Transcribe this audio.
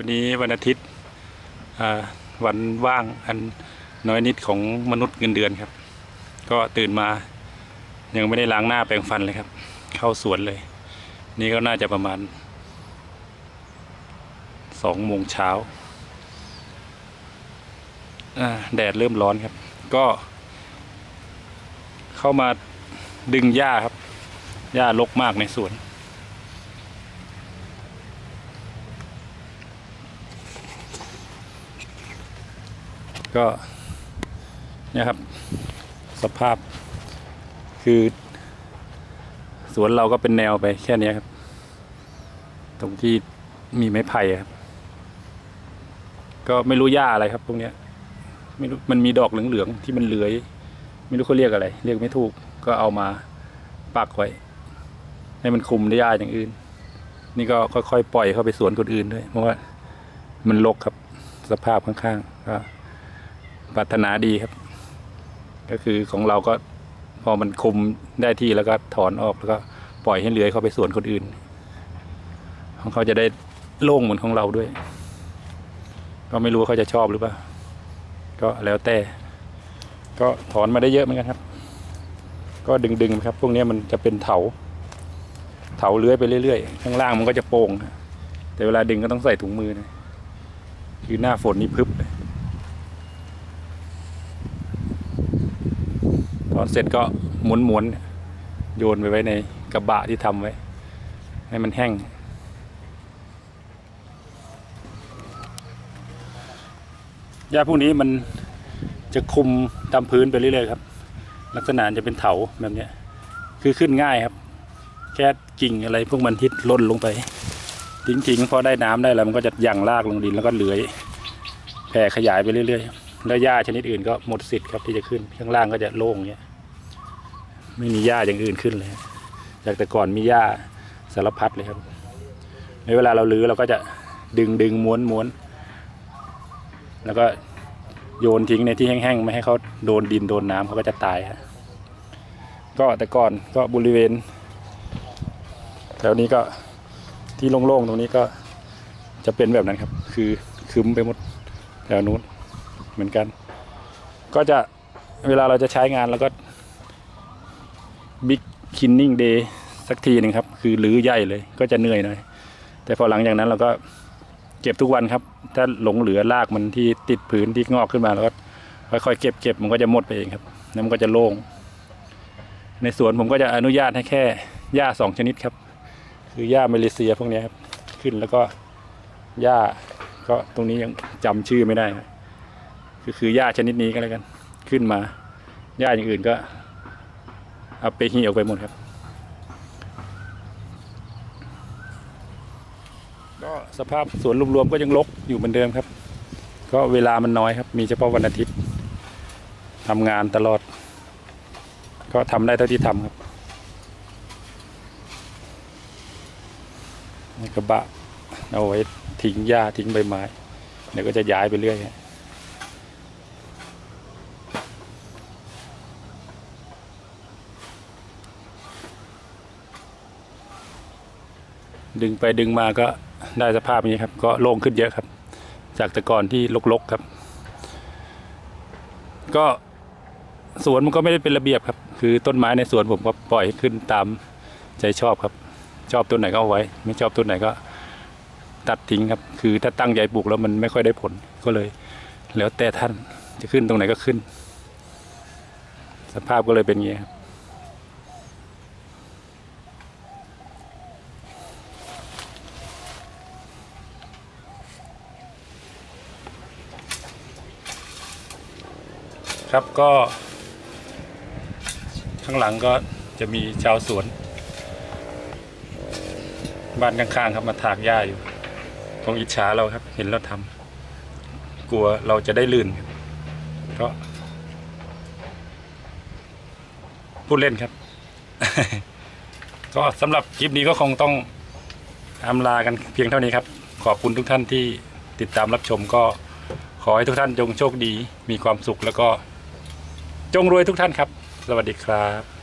วันนี้วันอาทิตย์วันว่างอันน้อยนิดของมนุษย์เงินเดือนครับ ก็ตื่นมายังไม่ได้ล้างหน้าแปรงฟันเลยครับ เข้าสวนเลย นี่ก็น่าจะประมาณสองโมงเช้าแดดเริ่มร้อนครับ ก็ เข้ามาดึงหญ้าครับหญ้ารกมากในสวน ก็เนี่ยครับ สภาพคือสวนเราก็เป็นแนวไปแค่นี้ครับ ตรงที่มีไม้ไผ่ครับก็ไม่รู้หญ้าอะไรครับ ตรงเนี้ยไม่รู้มันมีดอกเหลืองๆที่มันเลื้อย ไม่รู้เขาเรียกอะไร เรียกไม่ถูกก็เอามาปักไว้ ให้มันคุมได้หญ้าอย่างอื่น นี่ก็ค่อยๆปล่อยเข้าไปสวนคนอื่นด้วย เพราะว่ามันรกครับสภาพข้างๆก็ ปรารถนาดีครับ ก็คือของเราก็พอมันคุมได้ที่แล้วก็ถอนออกแล้วก็ปล่อยให้เลื้อยเข้าไปสวนคนอื่น ของเขาจะได้โล่งเหมือนของเราด้วย ก็ไม่รู้เขาจะชอบหรือเปล่า ก็แล้วแต่ ก็ถอนมาได้เยอะเหมือนกันครับ ก็ดึงๆครับ พวกนี้มันจะเป็นเถา เถาเลื้อยไปเรื่อยๆ ข้างล่างมันก็จะโป่งแต่เวลาดึงก็ต้องใส่ถุงมือนะ คือหน้าฝนนี่พึบเลย ถอน เสร็จก็หมุนๆโยนไปไว้ในกระบะที่ทำไว้ ให้มันแห้ง หญ้าพวกนี้มันจะคุมตามพื้นไปเรื่อยๆครับ ลักษณะจะเป็นเถาแบบนี้คือขึ้นง่ายครับ แค่กิ่งอะไรพวกมันที่ล่นลงไป ทิ้งๆพอได้น้ำได้แล้วมันก็จะยั่งรากลงดินแล้วก็เลื้อยแผ่ขยายไปเรื่อยๆ แล้วหญ้าชนิดอื่นก็หมดสิทธิ์ครับที่จะขึ้น ข้างล่างก็จะโล่งเงี้ย ไม่มีหญ้าอย่างอื่นขึ้นเลย จากแต่ก่อนมีหญ้าสารพัดเลยครับในเวลาเราลื้อเราก็จะดึงดึงม้วนม้วนแล้วก็โยนทิ้งในที่แห้งๆไม่ให้เขาโดนดินโดนน้ำเขาก็จะตายฮะก็แต่ก่อนก็บริเวณแถวนี้ก็ที่โล่งๆตรงนี้ก็จะเป็นแบบนั้นครับ คือคึมไปหมดแถวนู้นเหมือนกัน ก็จะเวลาเราจะใช้งานแล้วก็ บิ๊กคินนิ่งเดย์สักทีหนึ่งครับ คือรื้อใหญ่เลยก็จะเหนื่อยหน่อย แต่พอหลังจากนั้นเราก็เก็บทุกวันครับ ถ้าหลงเหลือรากมันที่ติดผืนที่งอกขึ้นมาแล้วก็ค่อยๆเก็บเก็บมันก็จะหมดไปเองครับแล้วมันก็จะโล่ง ในสวนผมก็จะอนุญาตให้แค่หญ้าสองชนิดครับ คือหญ้ามาเลเซียพวกนี้ครับขึ้นแล้วก็หญ้าก็ตรงนี้ยังจำชื่อไม่ได้ครับก็คือหญ้าชนิดนี้ก็แล้วกัน ขึ้นมาหญ้าอย่างอื่นก็ เอาไปหีออกไปหมดครับ ก็สภาพสวนรวมๆก็ยังรกอยู่เหมือนเดิมครับ ก็เวลามันน้อยครับ มีเฉพาะวันอาทิตย์ทำงานตลอด ก็ทำได้เท่าที่ทำครับนี่กระบะเอาไว้ทิ้งหญ้าทิ้งใบไม้เดี๋ยวก็จะย้ายไปเรื่อยฮะ ดึงไปดึงมาก็ได้สภาพนี้ครับ ก็โล่งขึ้นเยอะครับ จากแต่ก่อนที่รกๆครับ ก็สวนมันก็ไม่ได้เป็นระเบียบครับ คือต้นไม้ในสวนผมก็ปล่อยขึ้นตามใจชอบครับ ชอบต้นไหนก็เอาไว้ ไม่ชอบต้นไหนก็ตัดทิ้งครับ คือถ้าตั้งใจปลูกแล้วมันไม่ค่อยได้ผลก็เลย แล้วแต่ท่านจะขึ้นตรงไหนก็ขึ้น สภาพก็เลยเป็นอย่างนี้ครับ ครับก็ข้างหลังก็จะมีชาวสวน บ้านข้างๆครับมาถากหญ้าอยู่คงอิจฉาเราครับ เห็นเราทำกลัวเราจะได้ลื่นครับก็พูดเล่นครับ ก็สำหรับคลิปนี้ก็คงต้องอำลากันเพียงเท่านี้ครับ ขอบคุณทุกท่านที่ติดตามรับชมก็ขอให้ทุกท่านจงโชคดีมีความสุขแล้วก็ จงรวยทุกท่านครับ สวัสดีครับ